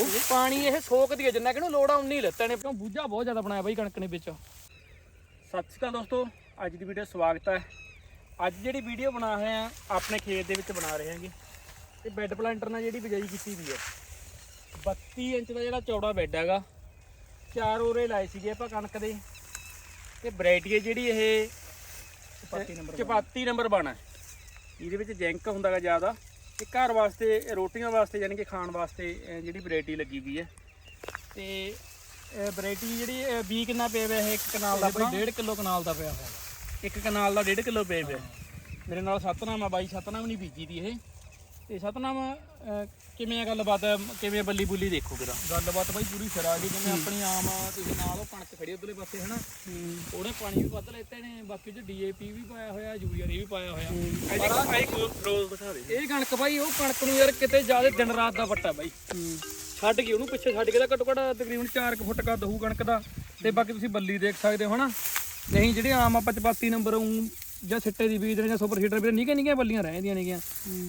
ਉਹ ਪਾਣੀ ਇਹ ਸੋਕਦੀ ਹੈ ਜਿੰਨਾ ਕਿ ਇਹਨੂੰ ਲੋੜ ਆ ਉਨੀ ਲੈਤੇ ਨੇ। ਕਿਉਂ ਬੂਝਾ ਬਹੁਤ ਜ਼ਿਆਦਾ ਬਣਾਇਆ ਬਾਈ ਕਣਕ ਨੇ ਵਿੱਚ। ਸਤਿ ਸ਼੍ਰੀ ਅਕਾਲ ਦੋਸਤੋ ਅੱਜ ਦੀ ਵੀਡੀਓ ਸਵਾਗਤ ਹੈ। ਅੱਜ ਜਿਹੜੀ ਵੀਡੀਓ ਬਣਾ ਰਹੇ ਆ ਆਪਣੇ ਖੇਤ ਦੇ ਵਿੱਚ ਬਣਾ ਰਹੇ ਹਾਂਗੇ। ਤੇ ਬੈੱਡ ਪਲਾਂਟਰ ਨਾਲ ਜਿਹੜੀ ਬਿਜਾਈ ਕੀਤੀ ਵੀ ਹੈ। 32 ਇੰਚ ਦਾ ਜਿਹੜਾ ਚੌੜਾ ਬੈੱਡ ਹੈਗਾ ਚਾਰ ਓਰੇ ਲਾਏ ਸੀਗੇ ਆਪਾਂ ਕਣਕ ਦੇ। ਤੇ ਵੈਰਾਈਟੀ ਜਿਹੜੀ ਇਹ ਚਪਾਤੀ ਨੰਬਰ ਚਪਾਤੀ ਨੰਬਰ ਬਣਾ ਇਹਦੇ ਵਿੱਚ ਜੈਂਕ ਹੁੰਦਾਗਾ ਜ਼ਿਆਦਾ। ਤੇ ਘਰ ਵਾਸਤੇ ਰੋਟੀਆਂ ਵਾਸਤੇ ਯਾਨੀ ਕਿ ਖਾਣ ਵਾਸਤੇ ਜਿਹੜੀ ਵੈਰਾਈਟੀ ਲੱਗੀ ਵੀ ਹੈ। ਤੇ ਵੈਰਾਈਟੀ ਜਿਹੜੀ ਬੀ ਕਿੰਨਾ ਪਿਆ ਹੋਇਆ ਇਹ? ਇੱਕ ਕਨਾਲ ਦਾ ਬਈ 1.5 ਕਿਲੋ ਕਨਾਲ ਦਾ ਪਿਆ ਹੋਇਆ। ਇੱਕ ਕਨਾਲ ਦਾ 1.5 ਕਿਲੋ ਪਿਆ ਹੋਇਆ ਮੇਰੇ ਨਾਲ ਸਤਨਾਮ ਆ ਬਾਈ ਸਤਨਾਮ ਨਹੀਂ ਬੀਜੀ ਦੀ ਇਹ। ਤੇ ਸਤਨਾਮ ਅਹ, ਕਿਵੇਂ ਆ ਗੱਲਬਾਤ? ਕਿਵੇਂ ਬੱਲੀ ਬੁੱਲੀ ਦੇਖੋ ਕਿਰਾ ਗੱਲਬਾਤ ਬਾਈ ਪੂਰੀ ਸਿਰਾ ਗਈ ਜਿਵੇਂ ਆਪਣੀ ਆਮ ਆ, ਤੁਸੀਂ ਨਾਲ ਉਹ ਕਣਕ ਖੜੀ ਉਧਰਲੇ ਪਾਸੇ ਹਨਾ? ਉਹਨੇ ਪਾਣੀ ਵੀ ਵੱਧ ਲੈਤੇ ਨੇ ਬਾਕੀ ਚ ਡੀਏਪੀ ਵੀ ਪਾਇਆ ਹੋਇਆ ਯੂਰੀਆ ਵੀ ਪਾਇਆ ਹੋਇਆ। ਦਿਖਾ ਦੇ। ਇਹ ਕਣਕ ਬਾਈ ਉਹ ਕਣਕ ਨੂੰ ਯਾਰ ਕਿਤੇ ਜ਼ਿਆਦਾ ਦਿਨ ਰਾਤ ਦਾ ਵੱਟਾ ਬਾਈ। ਛੱਡ ਕੇ ਉਹਨੂੰ ਪਿੱਛੇ ਛੱਡ ਕੇ ਤਾਂ ਘੱਟੋ ਘੱਟ ਤਕਰੀਬਨ 4 ਫੁੱਟ ਕਾ ਦਹੂ ਕਣਕ ਦਾ। ਤੇ ਬਾਕੀ ਤੁਸੀਂ ਬੱਲੀ ਦੇਖ ਸਕਦੇ ਹੋ ਹਨਾ? ਨਹੀਂ ਜਿਹੜੇ ਆਮ ਆਪਾਂ ਚਪਾਤੀ ਨੰਬਰ ਉਂ ਜਾਂ ਸਿੱਟੇ ਦੀ ਬੀਜ ਦੇ ਜਾਂ ਸੁਪਰ ਹੀਟਰ ਵੀ ਨਿੱਕੇ ਨਿੱਕੇ ਬੱਲੀਆਂ ਰਹਿੰਦੀਆਂ ਨੇਗੀਆਂ।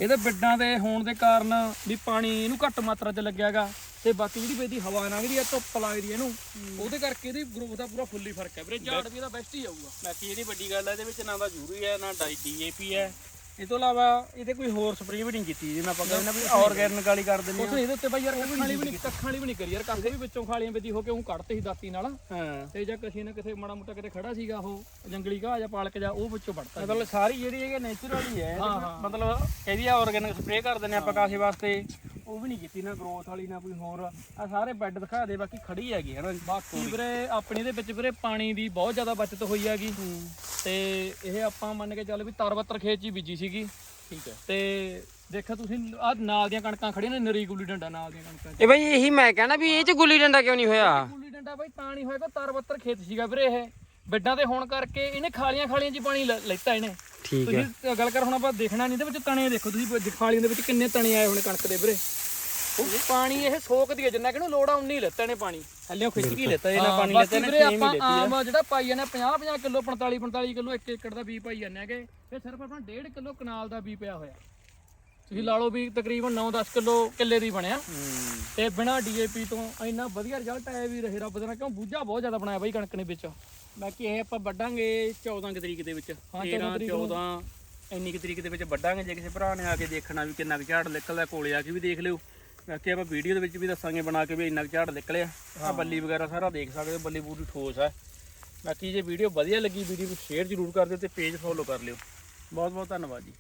ਇਹਦੇ ਬਿੱਡਾਂ ਦੇ ਹੋਣ ਦੇ ਕਾਰਨ ਵੀ ਪਾਣੀ ਇਹਨੂੰ ਘੱਟ ਮਾਤਰਾ 'ਚ ਲੱਗਿਆਗਾ ਤੇ ਬਾਕੀ ਜਿਹੜੀ ਬੇਦੀ ਹਵਾ ਲੰਘਦੀ ਆ ਧੁੱਪ ਲੱਗਦੀ ਇਹਨੂੰ ਉਹਦੇ ਕਰਕੇ ਇਹਦੀ ਗਰੋਥ ਦਾ ਪੂਰਾ ਫੁੱਲੀ ਫ਼ਰਕ ਹੈ ਵੀਰੇ। ਝਾੜ ਵੀ ਇਹਦਾ ਬੈਸਟ ਹੀ ਆਊਗਾ। ਬਾਕੀ ਇਹਦੀ ਵੱਡੀ ਗੱਲ ਹੈ ਇਹਦੇ ਵਿੱਚ ਨਾ ਤਾਂ ਯੂਰੀ ਹੈ ਨਾ ਡੀਏਪੀ ਹੈ। ਇਹ ਤੋਂ ਇਲਾਵਾ ਇਹਦੇ ਕੋਈ ਹੋਰ ਸਪਰੇਅ ਵੀ ਨਹੀਂ ਕੀਤੀ ਜਿਵੇਂ ਆਪਾਂ ਕਹਿੰਦੇ ਨਾ ਵੀ ਆਰਗੈਨਿਕ ਵਾਲੀ ਕਰ ਦਿੰਦੇ ਉਸ ਇਹਦੇ ਉੱਤੇ ਬਾਈ ਯਾਰ ਕੱਖਾਂ ਵਾਲੀ ਵੀ ਨਹੀਂ ਕੱਖਾਂ ਵਾਲੀ ਵੀ ਨਹੀਂ ਕਰੀ ਯਾਰ ਕੱਖ ਵੀ ਵਿੱਚੋਂ ਖਾਲੀਆਂ ਬੇਦੀ ਹੋ ਕੇ ਉਹ ਕੱਢਤੇ ਸੀ ਦਾਤੀ ਨਾਲ। ਹਾਂ। ਤੇ ਜਾਂ ਕਿਸੇ ਨਾ ਕਿਸੇ ਮਾੜਾ ਮੋਟਾ ਕਿਤੇ ਖੜਾ ਸੀਗਾ ਉਹ ਜੰਗਲੀ ਘਾਹ ਜਾਂ ਪਾਲਕ ਜਾਂ ਉਹ ਵਿੱਚੋਂ ਵੜਤਾ ਮਤਲਬ ਸਾਰੀ ਜਿਹੜੀ ਹੈਗੀ ਨੇਚਰਲ ਹੀ ਹੈ ਹਾਂ, ਹਾਂ। ਮਤਲਬ ਇਹਦੀ ਆਰਗੈਨਿਕ ਸਪਰੇਅ ਕਰ ਦਿੰਦੇ ਆਪਾਂ ਕਾਸੇ ਵਾਸਤੇ। ਉਹ ਵੀ ਨਹੀਂ ਕੀਤੀ ਨਾ ਗਰੋਥ ਵਾਲੀ ਨਾ ਕੋਈ ਹੋਰ। ਆ ਸਾਰੇ ਬੈੱਡ ਦਿਖਾ ਦੇ ਬਾਕੀ ਖੜੀ ਹੈਗੀ ਹੈ ਨਾ ਬਾਕੀ ਵੀਰੇ ਆਪਣੀ ਦੇ ਵਿੱਚ ਵੀਰੇ ਪਾਣੀ ਦੀ ਬਹੁਤ ਜ਼ਿਆਦਾ ਬਚਤ ਹੋਈ ਹੈਗੀ। ਤੇ ਇਹ ਆਪਾਂ ਮੰਨ ਕੇ ਚੱਲ ਵੀ ਤਰਵੱਤਰ ਖੇਤ 'ਚ ਹੀ ਬੀਜੀ ਸੀਗੀ। ਠੀਕ ਹੈ। ਤੇ ਦੇਖੋ ਤੁਸੀਂ ਆ ਨਾਲ ਦੀਆਂ ਕਣਕਾਂ ਖੜੀਆਂ ਨੇ ਨਰੀ ਗੁੱਲੀ ਡੰਡਾ ਨਾਲ ਦੀਆਂ ਕਣਕਾਂ 'ਚ। ਇਹ ਬਈ ਇਹੀ ਮੈਂ ਕਹਿਣਾ ਵੀ ਇਹ ਚ ਗੁੱਲੀ ਡੰਡਾ ਕਿਉਂ ਨਹੀਂ ਹੋਇਆ? ਗੁੱਲੀ ਡੰਡਾ ਬਾਈ ਤਾਂ ਨਹੀਂ ਹੋਏਗਾ ਤਰਵੱਤਰ ਖੇਤ ਸੀਗਾ ਵੀਰੇ ਇਹ। ਬਿੱਡਾਂ ਤੇ ਹੋਣ ਕਰਕੇ ਇਹਨੇ ਖਾਲੀਆਂ ਖਾਲੀਆਂ 'ਚ ਹੀ ਪਾਣੀ ਲੈ- ਲੈਤਾ ਇਹਨੇ। ਠੀਕ ਹੈ। ਤੁਸੀਂ ਗੱਲ ਕਰ ਹੁਣ ਆਪਾਂ ਦੇਖਣਾ ਨਹੀਂ ਇਹਦੇ ਵਿੱਚ ਤਣੇ ਦੇਖੋ ਤੁਸੀਂ ਖਾਲੀਆਂ ਦੇ ਵਿੱਚ ਕਿੰਨੇ ਤਣੇ ਆਏ ਹੋਣੇ ਕਣਕ ਦੇ ਵੀਰੇ। ਉਹ ਪਾਣੀ ਇਹ ਸੋਕਦੀ ਹੈ ਜਿੰਨਾ ਕਿ ਇਹਨੂੰ ਲੋੜ ਆ ਉਨੀ ਲੈਤੇ ਨੇ ਪਾਣੀ। ਹੱਲਿਓ ਖਿੱਚ ਕੇ ਲੈਤਾ ਇਹਨਾਂ ਪਾਣੀ ਲੈਤੇ ਨੇ ਵੀਰੇ ਛੇ ਆਪਾਂ ਮਹੀਨੇ ਆਮ ਜਿਹੜਾ ਪਾਈ ਜਾਂਦੇ 50 50 ਕਿਲੋ 45 45 ਕਿਲੋ 1 ਏਕੜ ਦਾ ਬੀ ਪਾਈ ਜਾਂਦੇ ਹੈਗੇ। ਇਹ ਸਿਰਫ ਆਪਣਾ 1.5 ਕਿਲੋ ਕਨਾਲ ਦਾ ਬੀ ਪਿਆ ਹੋਇਆ। ਤੁਸੀਂ ਲਾ ਲਓ ਵੀ ਤਕਰੀਬਨ 9-10 ਕਿਲੋ ਕਿੱਲੇ ਦੀ ਬਣਿਆ। ਤੇ ਬਿਨਾ ਡੀਏਪੀ ਤੋਂ ਇੰਨਾ ਵਧੀਆ ਰਿਜ਼ਲਟ ਆਇਆ ਵੀ ਰਹੇ ਰੱਬ ਦੇ ਨਾਲ ਕਿਉਂ ਬੂਝਾ ਬਹੁਤ ਜ਼ਿਆਦਾ ਬਣਾਇਆ ਬਾਈ ਕਣਕ ਨੇ ਵਿੱਚ। ਬਾਕੀ ਇਹ ਆਪਾਂ ਵੱਢਾਂਗੇ 14 ਕੁ ਤਰੀਕ ਦੇ ਵਿੱਚ ਹਾਂ, 13 ਤਰੀਕ ਨੂੰ। 14 ਇੰਨੀ ਕੁ ਤਰੀਕ ਦੇ ਵਿੱਚ ਵੱਢਾਂਗੇ ਜੇ ਕਿਸੇ ਭਰਾ ਨੇ ਆ ਕੇ ਦੇਖਣਾ ਵੀ ਕਿੰਨਾ ਕੁ ਝਾੜ ਨਿਕਲਦਾ ਕੋਲੇ ਆ ਕੇ ਵੀ ਦੇਖ ਲਿਓ। ਬਾਕੀ ਆਪਾਂ ਵੀਡੀਓ ਦੇ ਵਿੱਚ ਵੀ ਦੱਸਾਂਗੇ ਬਣਾ ਕੇ ਵੀ ਇੰਨਾ ਕੁ ਝਾੜ ਨਿਕਲਿਆ। ਆ ਬੱਲੀ ਵਗੈਰਾ ਸਾਰਾ ਦੇਖ ਸਕਦੇ ਹੋ ਬੱਲੀ ਪੂਰੀ ਠੋਸ ਹੈ। ਬਾਕੀ ਜੇ ਵੀਡੀਓ ਵਧੀਆ ਲੱਗੀ ਵੀਡੀਓ ਨੂੰ ਸ਼ੇਅਰ ਜ਼ਰੂਰ ਕਰ ਦਿਓ ਤੇ ਪੇਜ ਫੋਲੋ ਕਰ ਲਿਓ। ਬਹੁਤ ਬਹੁਤ ਧੰਨਵਾਦ ਜੀ।